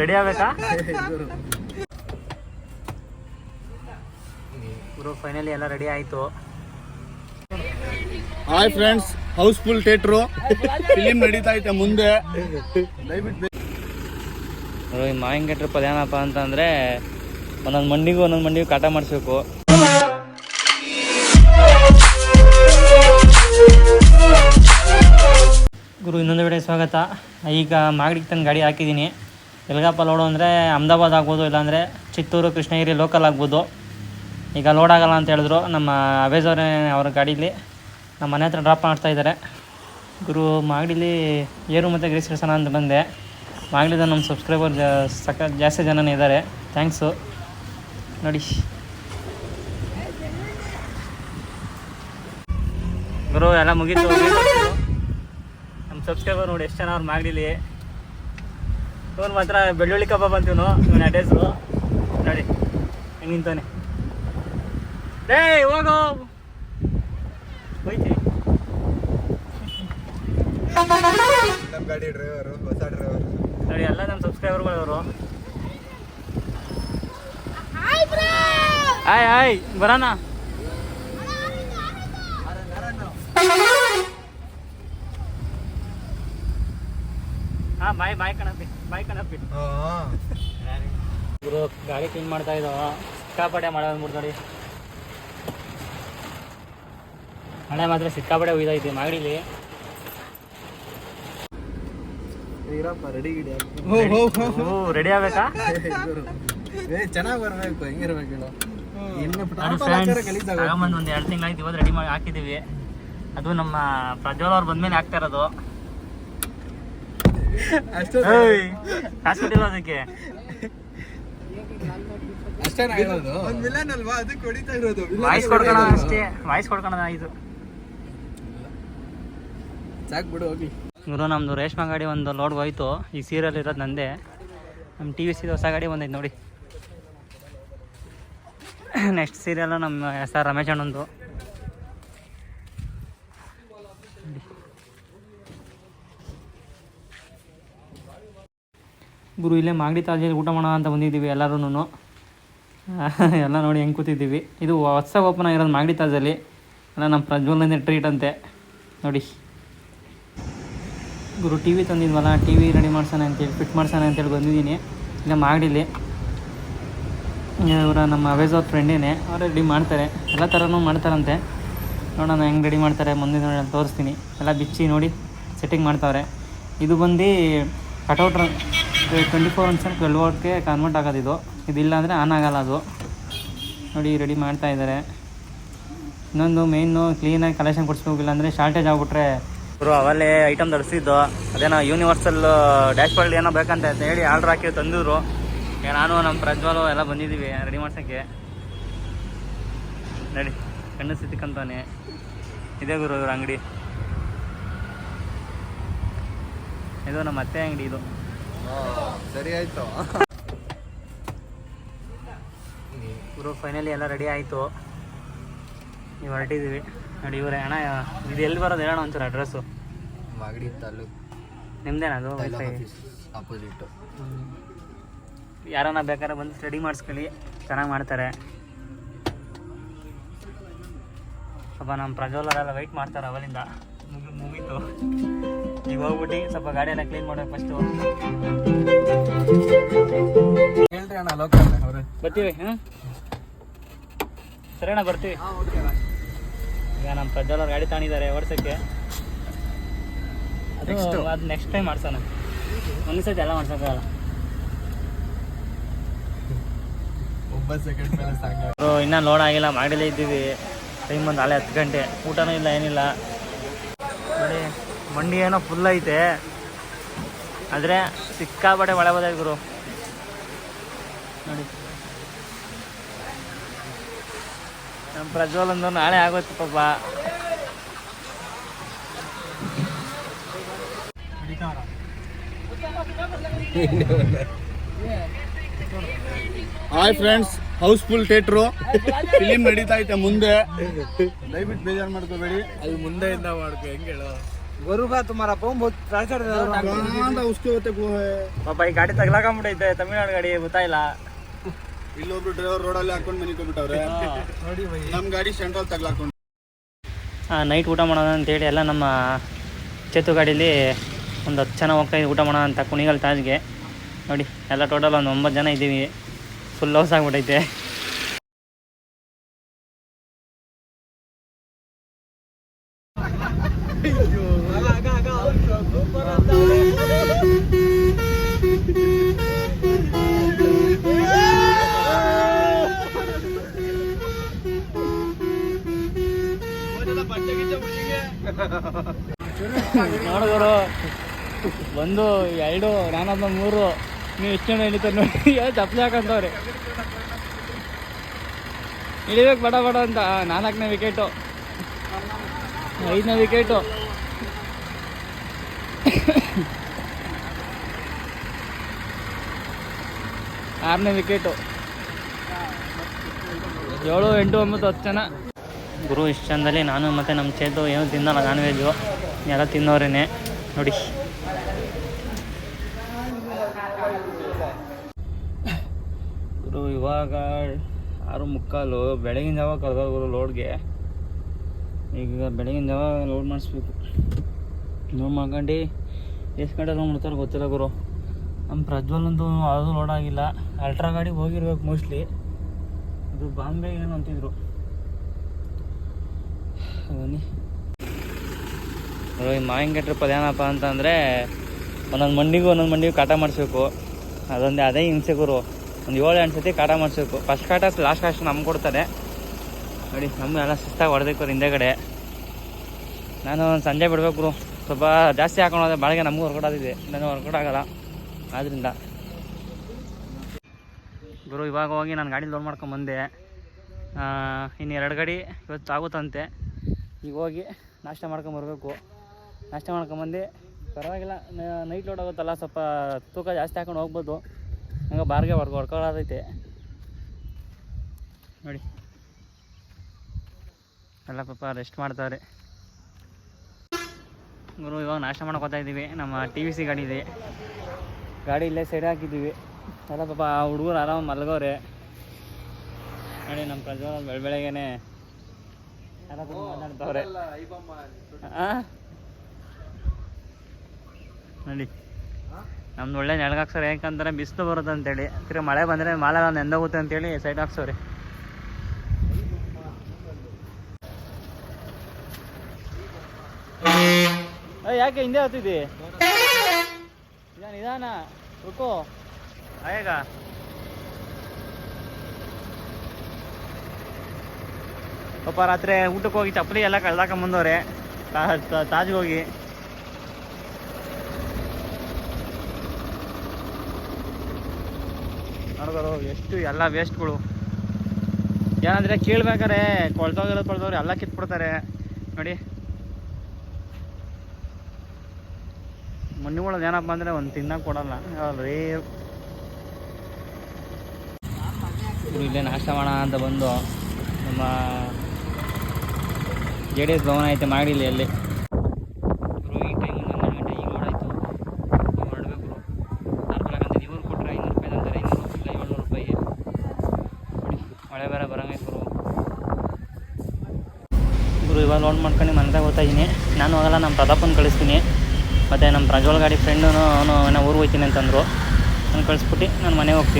Ready ಆಗ್ಬೇಕಾ? ಗುರು finally ಎಲ್ಲ ರೆಡಿ ಆಯ್ತು. Hi friends housefull theatre film ನಡೀತಾ ಐತೆ ಮುಂದೆ. ದಯವಿಟ್ಟು ಮಾವಿನ ಟ್ರಿಪ್ ಅದೇನಪ್ಪ ಅಂತಂದ್ರೆ ಒಂದೊಂದು ಮಂಡಿಗೂ ಒಂದೊಂದು ಮಂಡಿಗೂ ಕಾಟ ಮಾಡಿಸ್ಬೇಕು. ಗುರು, ಇನ್ನೊಂದು ಕಡೆ ಸ್ವಾಗತ. ಈಗ ಮಾಗಡಿಗೆ ತಂದು ಗಾಡಿ ಹಾಕಿದ್ದೀನಿ. ಎಲ್ಗಪ್ಪ ಲೋಡು ಅಂದರೆ ಅಹಮದಾಬಾದ್ ಆಗ್ಬೋದು, ಇಲ್ಲಾಂದರೆ ಚಿತ್ತೂರು, ಕೃಷ್ಣಗಿರಿ ಲೋಕಲ್ ಆಗ್ಬೋದು. ಈಗ ಲೋಡ್ ಆಗಲ್ಲ ಅಂತ ಹೇಳಿದ್ರು. ನಮ್ಮ ಅವೇಜ್ ಅವರೇ ಗಾಡೀಲಿ ನಮ್ಮ ಮನೆ ಹತ್ರ ಡ್ರಾಪ್ ಮಾಡ್ತಾ ಇದ್ದಾರೆ. ಗುರು, ಮಾಗಡಿಲಿ ಏರು ಮತ್ತು ಗ್ರೀಸ್ ಅಂತ ಬಂದೆ. ಮಾಗಡಿದ ನಮ್ಮ ಸಬ್ಸ್ಕ್ರೈಬರ್ ಸಕ, ಜಾಸ್ತಿ ಜನನೇ ಇದ್ದಾರೆ. ಥ್ಯಾಂಕ್ಸು ನೋಡಿ. ಗುರು, ಎಲ್ಲ ಮುಗೀತು. ಸಬ್ಸ್ಕ್ರೈಬರ್ ನೋಡಿ ಎಷ್ಟು ಜನ ಅವ್ರು ಮಾಗಡಿಲಿ. ಇವನು ಮಾತ್ರ ಬೆಳ್ಳುಳ್ಳಿ ಕಬಾಬ್ ಅಂತೀವನು ಇವನ ಅಡ್ರೆಸ್ಸು ನೋಡಿ ಹೆಂಗೆ ನಿಂತಾನೆ ಡೇ ಹೋಗು. ಹೋಯ್ತಿ ನಮ್ಮ ಗಾಡಿ ಡ್ರೈವರು ಹೊಸ ಡ್ರೈವರ್ ನೋಡಿ ಎಲ್ಲ ನಮ್ಮ ಸಬ್ಸ್ಕ್ರೈಬರ್ಗಳು ಅವರು. ಹಾಯ್ ಹಾಯ್ ಬರೋಣ ಬಾಯ್ ಬಾಯ್ ಕಣಪ್ಪಿ ಬಾಯ್ ಕಣಪ್ಪಿ ಗುರು ಗಾಡಿ ಕ್ಲೀನ್ ಮಾಡ್ತಾ ಇದ್ದಾವ ಸಿಕ್ಕಾಪಟ್ಟೆ ಮಳೆ ಬಂದ್ಬಿಡ್ತು ನೋಡಿ. ಮಳೆ ಮಾತ್ರ ಸಿಕ್ಕಾಪಟ್ಟೆ ಒಯ್ದೈತಿ ಮಾಗಡಿಲಿ. ರೆಡಿ ಆಗ್ಬೇಕಾ? ಚೆನ್ನಾಗಿ ಬರ್ಬೇಕು ಹೆಂಗಿರ್ಬೇಕು ಒಂದು ಎರಡು ತಿಂಗಳಾಯ್ತು ಇವತ್ತು ರೆಡಿ ಮಾಡಿ ಹಾಕಿದೀವಿ. ಅದು ನಮ್ಮ ಪ್ರಜ್ವಲ್ ಅವ್ರು ಬಂದ್ಮೇಲೆ ಹಾಕ್ತಾ ಇರೋದು. ಅಷ್ಟೇ ಕಾಸು ಕೊಟ್ಟಿಲ್ಲ ಅದಕ್ಕೆ ಅಷ್ಟೇ ಹೇಳೋದು. ಒಂದು ವಿಲನ್ ಅಲ್ವಾ? ಅದಕ್ಕೆ ಹೊಡಿತಾ ಇರೋದು. ವಾಯ್ಸ್ ಕೊಡ್ಕೋಣ ಅಷ್ಟೇ ವಾಯ್ಸ್ ಕೊಡ್ಕೋಣ ಇದು. ಸಾಕು ಬಿಡು ಹೋಗಿ. ಗುರು ನಮ್ಮದು ರೇಷ್ಮೆ ಗಾಡಿ ಒಂದು ಲೋಡ್ ಹೋಯ್ತು. ಈ ಸೀರಿಯಲ್ ಇರೋದು ನಂದೇ. ನಮ್ಮ ಟಿ ವಿ ಸಿ ಹೊಸ ಗಾಡಿ ಬಂದೈತೆ ನೋಡಿ. ನೆಕ್ಸ್ಟ್ ಸೀರಿಯಲ್ ನಮ್ಮ ಎಸ್ ಆರ್ ರಮೇಶ್ ಅಣ್ಣಂದು. ಗುರು, ಇಲ್ಲೇ ಮಾಗಡಿ ತಾಜಲ್ಲಿ ಊಟ ಮಾಡೋಣ ಅಂತ ಬಂದಿದ್ದೀವಿ ಎಲ್ಲರೂ ಎಲ್ಲ ನೋಡಿ ಹೆಂಗೆ ಕೂತಿದ್ದೀವಿ. ಇದು ಹೊಸ ಓಪನ್ ಆಗಿರೋದು ಮಾಗಡಿ ತಾಜಲ್ಲಿ ಎಲ್ಲ ನಮ್ಮ ಪ್ರಜ್ವಲ್ನಿಂದ ಟ್ರೀಟ್ ಅಂತೆ. ನೋಡಿ. ಗುರು, ಟಿ ವಿ ತಂದಿದ್ವಲ್ಲ, ಟಿ ವಿ ರೆಡಿ ಮಾಡ್ಸೋಣ ಅಂತೇಳಿ ಫಿಟ್ ಮಾಡ್ಸೋಣ ಅಂತೇಳಿ ಬಂದಿದ್ದೀನಿ. ಇಲ್ಲ ಮಾಗಡಿಲಿ. ಇವರ ನಮ್ಮ ಅವೇಜ್ ಅವ್ರ ಫ್ರೆಂಡೇನೆ ಅವ್ರು ರೆಡಿ ಮಾಡ್ತಾರೆ. ಎಲ್ಲ ಥರನೂ ಮಾಡ್ತಾರಂತೆ. ನೋಡೋಣ ಹೆಂಗೆ ರೆಡಿ ಮಾಡ್ತಾರೆ, ಮುಂದಿನ ನೋಡೋಣ ತೋರಿಸ್ತೀನಿ. ಎಲ್ಲ ಬಿಚ್ಚಿ ನೋಡಿ ಸೆಟ್ಟಿಂಗ್ ಮಾಡ್ತಾವ್ರೆ. ಇದು ಬಂದು cutout twenty four answer twelve ವೋಲ್ಟ್ಗೆ convert ಆಗೋದು ಇದು. ಇದಿಲ್ಲ ಅಂದರೆ ಆನ್ ಆಗಲ್ಲ ಅದು. ನೋಡಿ ರೆಡಿ ಮಾಡ್ತಾ ಇದ್ದಾರೆ. ಇನ್ನೊಂದು ಮೇಯ್ನು ಕ್ಲೀನಾಗಿ ಕಲೆಕ್ಷನ್ ಕೊಡಿಸ್ಬೇಕಿಲ್ಲ ಅಂದರೆ ಶಾರ್ಟೇಜ್ ಆಗಿಬಿಟ್ರೆ. ಇವರು ಅವಲ್ಲೇ ಐಟಮ್ ತರಿಸಿದ್ದು. ಅದೇನೋ ಯೂನಿವರ್ಸಲ್ ಡ್ಯಾಶ್ ಬೋರ್ಡ್ ಏನೋ ಬೇಕಂತ ಹೇಳಿ ಆರ್ಡ್ರ್ ಹಾಕಿ ತಂದಿದ್ರು. ನಾನು ನಮ್ಮ ಪ್ರಜ್ವಲು ಎಲ್ಲ ಬಂದಿದ್ದೀವಿ ರೆಡಿ ಮಾಡ್ಸೋಕ್ಕೆ. ನಡಿ, ಕಣ್ಣು ಸಿಕ್ಕಂತಾನೆ ಇದೇ ಗುರು ಇವ್ರ ಅಂಗಡಿ. ಇದು ನಮ್ಮ ಅತ್ತೆ ಅಂಗಡಿ ಇದು. ಸರಿ ಆಯ್ತು. ಫೈನಲಿ ಎಲ್ಲ ರೆಡಿ ಆಯಿತು. ನೀವು ಹೊರಟಿದ್ದೀವಿ. ನೋಡಿ ಇವರೇ ಅಣ್ಣ ಇದು ಎಲ್ಲಿ ಬರೋದು ಹೇಳೋಣ ಒಂಚೂರು ಅಡ್ರೆಸ್ಸು ಮಾಗಡಿ ತಾಲೂಕು ನಿಮ್ದೇನದು ಆಪೋಸಿಟ್ ಯಾರನ್ನ ಬೇಕಾದ್ರೆ ಬಂದು ಸ್ಟಡಿ ಮಾಡಿಸ್ಕೊಳ್ಳಿ. ಚೆನ್ನಾಗಿ ಮಾಡ್ತಾರೆ. ಸ್ವಲ್ಪ ನಮ್ಮ ಪ್ರಜ್ವಲರೆಲ್ಲ ವೆಯ್ಟ್ ಮಾಡ್ತಾರೆ ಅವಲಿಂದ ಮುಗಿ ಮುಗೀತು. ಈಗ ಹೋಗ್ಬಿಟ್ಟು ಸ್ವಲ್ಪ ಗಾಡಿ ಎಲ್ಲ ಕ್ಲೀನ್ ಮಾಡೋಕೆ ಫಸ್ಟ್ ಹೇಳ್ರಿ ಅಣ್ಣ ಲೋಕಲ್ ಅವ್ರೆ. ಬರ್ತೀವಿ ಹ್ಞೂ ಸರಿ ಅಣ್ಣ ಬರ್ತೀವಿ. ಈಗ ನಮ್ಮ ಪ್ರಜ್ವಲ್ ಗಾಡಿ ತಾಣಿದ್ದಾರೆ ಓಡ್ಸೋಕ್ಕೆ. ಅದು ಅದು ನೆಕ್ಸ್ಟ್ ಟೈಮ್ ಮಾಡ್ಸೋಣ. ಒಂದು ಸತಿ ಎಲ್ಲ ಮಾಡ್ಸೋಕ್ಕಾಗಲ್ಲ. ಅವರು ಇನ್ನೂ ಲೋಡ್ ಆಗಿಲ್ಲ ಮಾಡಲೇ ಇದ್ದೀವಿ. ಟೈಮ್ ಒಂದು ನಾಳೆ ಹತ್ತು ಗಂಟೆ. ಊಟನೂ ಇಲ್ಲ ಏನಿಲ್ಲ. ಮಂಡಿ ಏನೋ ಫುಲ್ ಐತೆ. ಆದರೆ ಸಿಕ್ಕಾಪಟ್ಟೆ ಮಳೆ ಬದ ಗುರು. ನೋಡಿ. ನಮ್ಮ ಪ್ರಜ್ವಲ್ ಅಂದ್ರೆ ನಾಳೆ ಆಗೋಯ್ತು ಪಾಪ. Hi friends housefull theatre film ನಡೀತಾ ಐತೆ ಮುಂದೆ. ದಯವಿಟ್ಟು ಬೇಜಾರು ಮಾಡ್ಕೋಬೇಡಿ. ಅದು ಇಂದ ಮಾಡ್ಕೊ ಹೆಂಗೆ ಹೇಳು? ಗುರುಗ ತುಮಾರ ಪೋಮ್ ಬಹುತ್ ಪ್ರಾಚರ್ कहाँ था उसके होते वो है ಪಾಪ ಈ ಗಾಡಿ ತಗ್ಲಾಕೊಂಡ್ಬಿಟ್ಟೈತೆ ತಮಿಳ್ನಾಡು ಗಾಡಿ ಗೊತ್ತಾಯಿಲ್ಲ ಇಲ್ಲೊಬ್ರು ಡ್ರೈವರ್ ರೋಡಲ್ಲಿ ಹಾಕೊಂಡು ಮನಿಕೊಂಡ್ಬಿಟ್ಟವ್ರೆ ನೋಡಿ ಬೈ ನಮ್ ಗಾಡಿ ಸೆಂಟ್ರಲ್ ತಗ್ಲಾಕೊಂಡು ನೈಟ್ ಊಟ ಮಾಡೋಣ ಅಂತೇಳಿ ಎಲ್ಲ ನಮ್ಮ ಚೇತು ಗಾಡೀಲಿ ಒಂದು ಹತ್ತು ಜನ ಹೋಗ್ತಾ ಇದ್ದೀವಿ ಊಟ ಮಾಡೋಣ ಅಂತ ಕುಣಿಗಲ್ ತಾಜ್ಗೆ ನೋಡಿ ಎಲ್ಲ ಟೋಟಲ್ ಒಂದು ಒಂಬತ್ತು ಜನ ಇದ್ದೀವಿ ಫುಲ್ ಲೌಸ್ ಆಗಿಬಿಟ್ಟೈತೆ ನೋಡಿದ್ರು ಒಂದು, ಎರಡು ನಾನೊಬ್ಬ ಮೂರು. ನೀವು ಎಷ್ಟು ಜನ ಇಳಿತಾರೆ ನೋಡಿ ಚಪ್ಪಲಿ ಹಾಕಂತವ್ರೆ. ಇಳಿಬೇಕು, ಬಡ ಬಡ ಅಂತ. ನಾಲ್ಕನೇ ವಿಕೆಟು ಐದನೇ ವಿಕೆಟು ಆರನೇ ವಿಕೆಟು ಏಳು ಎಂಟು ಒಂಬತ್ತು ಹತ್ತು ಜನ. ಗುರು ಇಷ್ಟಂದಲ್ಲಿ ನಾನು ಮತ್ತು ನಮ್ಮ ಚೇತು ಏನು ತಿನ್ನಲ್ಲ ನಾನ್ ವೆಜ್ಜು ಎಲ್ಲ ತಿನ್ನೋರೇನೆ. ನೋಡಿ. ಗುರು, ಇವಾಗ ಆರು ಮುಕ್ಕಾಲು. ಬೆಳಗಿನ ಜಾವ ಕಳೆದ ಗುರು ಲೋಡ್ಗೆ. ಈಗ ಬೆಳಗಿನ ಜಾವ ಲೋಡ್ ಮಾಡಿಸ್ಬೇಕು. ಲೋಡ್ ಮಾಡ್ಕೊಂಡು ಎಷ್ಟು ಗಂಟೆ ಲೋಡ್ ಮಾಡ್ತಾರೆ ಗೊತ್ತಿಲ್ಲ ಗುರು. ನಮ್ಮ ಪ್ರಜ್ವಲ್ ಅಂತೂ ಅದು ಲೋಡ್ ಆಗಿಲ್ಲ. ಅಲ್ಟ್ರಾ ಗಾಡಿಗೆ ಹೋಗಿರ್ಬೇಕು ಮೋಸ್ಟ್ಲಿ. ಅದು ಬಾಂಬೆ ಏನು ಮಾವಿನ ಈ ಪದ ಟ್ರಿಪ್ ಅದೇನಪ್ಪ ಅಂತಂದರೆ, ಒಂದೊಂದು ಮಂಡಿಗೂ ಒಂದೊಂದು ಮಂಡಿಗೂ ಕಾಟ ಮಾಡಿಸ್ಬೇಕು. ಅದೊಂದು, ಅದೇ ಹಿಂಸೆಗುರು ಒಂದು ಏಳು, ಎಂಟು ಸತಿ ಕಾಟ ಮಾಡಿಸ್ಬೇಕು. ಫಸ್ಟ್ ಕಾಟ ಲಾಸ್ಟ್ ಕಾಸ್ಟ್ ನಮ್ಗೆ ಕೊಡ್ತಾರೆ. ನೋಡಿ ನಮ್ಮ ಎಲ್ಲ ಸುಸ್ತಾಗಿ ಹೊಡೆದಕ್ಕೆ ಹಿಂದೆಗಡೆ ನಾನು ಒಂದು ಸಂಜೆ ಬಿಡ್ಬೇಕು ಸ್ವಲ್ಪ ಜಾಸ್ತಿ ಹಾಕೊಂಡು ಹೋದ್ರೆ ಬಾಳಿಗೆ ನಮಗೂ ಹೊರ್ಕೊಡೋದಿದೆ ನಾನು ಹೊರ್ಕೊಡಾಗಲ್ಲ ಆದ್ದರಿಂದ ಗುರು, ಇವಾಗ ಹೋಗಿ ನಾನು ಗಾಡಿ ಲೋಡ್ ಮಾಡ್ಕೊಂಬಂದೆ ಇನ್ನು ಎರಡು ಗಾಡಿ ಇವತ್ತು ಆಗುತ್ತಂತೆ. ಈಗ ಹೋಗಿ ನಾಷ್ಟ ಮಾಡ್ಕೊಂಬರ್ಬೇಕು ನಾಷ್ಟ ಮಾಡ್ಕೊಂಬಂದು ಪರವಾಗಿಲ್ಲ ನೈಟ್ ಲೋಡ್ ಆಗುತ್ತಲ್ಲ, ಸ್ವಲ್ಪ ತೂಕ ಜಾಸ್ತಿ ಹಾಕೊಂಡು ಹೋಗ್ಬೋದು. ಹಂಗೆ ಬಾರ್ಗೆ ಹೊರ್ಗೆ ಹೊಡ್ಕೊಳ್ಳೋದೈತೆ ನೋಡಿ. ಎಲ್ಲ ಪಾಪ ರೆಸ್ಟ್ ಮಾಡ್ತಾರೆ ಗುರು, ಇವಾಗ ನಾಷ್ಟ ಮಾಡ್ಕೊತಾ ಇದ್ದೀವಿ ನಮ್ಮ ಟಿ ವಿ ಸಿ ಗಾಡಿ ಇದೆ. ಗಾಡಿ ಇಲ್ಲೇ ಸೈಡ್ ಹಾಕಿದ್ದೀವಿ. ಎಲ್ಲ ಪಾಪ ಹುಡುಗರು ಆರಾಮ ಮಲಗೋರೆ. ನೋಡಿ ನಮ್ಮ ಪ್ರಜ್ವಲ್ ಬೆಳ, ಬೆಳಗ್ಗೆನೆ ಮಾತಾಡ್ತವ್ರೆ? ನೋಡಿ. ನಮ್ದು ಒಳ್ಳೆ ನೆಳಗಾಕ್ಸೋರೆ ಯಾಕಂದ್ರೆ ಬಿಸಿಲು ಬರುತ್ತೆ ಅಂತೇಳಿ. ತಿರ್ಗಿ ಮಳೆ ಬಂದರೆ ಮಾಲೆ ನೆಂದೋಗುತ್ತೆ ಅಂತೇಳಿ ಸೈಡ್ ಹಾಕ್ಸೋರಿ ಯಾಕೆ ಹಿಂದೆ ಹತ್ತಿದ್ದಿ? ನಿಧಾನ ನಿಧಾನ. ರುಕೋ. ಆಯೇಗ ಪಾಪ ರಾತ್ರಿ ಊಟಕ್ಕೆ ಹೋಗಿ ಚಪ್ಪಲಿ ಎಲ್ಲ ಕಳ್ದಾಕೊಂಬಂದವ್ರೆ ತಾಜ್ಗೆ ಹೋಗಿ ನೋಡ್ಬೋದು ಎಷ್ಟು ಎಲ್ಲ ವೇಸ್ಟ್ಗಳು ಏನಂದರೆ ಕೇಳ್ಬೇಕಾರೆ ಕೊಳ್ತೋಗಿರೋದು ಕೊಳ್ತವ್ರೆ ಎಲ್ಲ ಕಿತ್ಬಿಡ್ತಾರೆ. ನೋಡಿ. ಮಣ್ಣುಗಳು ಏನಪ್ಪ ಅಂದರೆ ಒಂದು ತಿನ್ನಕ್ಕೆ ಕೊಡಲ್ಲ. ರೀ ಇಲ್ಲೇ ನಾಷ್ಟ ಮಾಡೋಣ ಅಂತ ಬಂದು ನಮ್ಮ ಜೆ ಡಿ ಎಸ್ ಭವನ ಐತೆ ಮಾಡಿಲ್ಲ ಅಲ್ಲಿ ಗುರು ಈ ಟೈಮ್ ಹನ್ನೊಂದು ಗಂಟೆ ಈಗ ಓಡಾಯ್ತು ಈಗ ಹೊರಡ್ಬೇಕು ನಾರ್ಮಲಾಗಿ ಅಂತ ಇವ್ರು ಕೊಟ್ಟರೆ ಐನೂರು ರೂಪಾಯಿ ಅಂತಾರೆ ಐನೂರು ಇಲ್ಲ ಏಳ್ನೂರು ರೂಪಾಯಿ. ಮಳೆ ಬೇರೆ ಬರಂಗೈತೆ ಬ್ರೋ ಗುರು ಇವಾಗ ಲೋಡ್ ಮಾಡ್ಕೊಂಡು ಮನೆದಾಗ ಹೋಗ್ತಾ ಇದ್ದೀನಿ. ನಾನು ಹೋಗಲ್ಲ ನಮ್ಮ ಪ್ರತಾಪನ ಕಳಿಸ್ತೀನಿ. ಮತ್ತು ನಮ್ಮ ಪ್ರಜ್ವಲ್ ಗಾಡಿ ಫ್ರೆಂಡು ಅವನು ಏನೋ ಊರಿಗೆ ಹೋಗ್ತೀನಿ ಅಂತಂದರು. ನಾನು ಕಳಿಸ್ಬಿಟ್ಟು ನಾನು ಮನೆಗೆ ಹೋಗ್ತೀನಿ.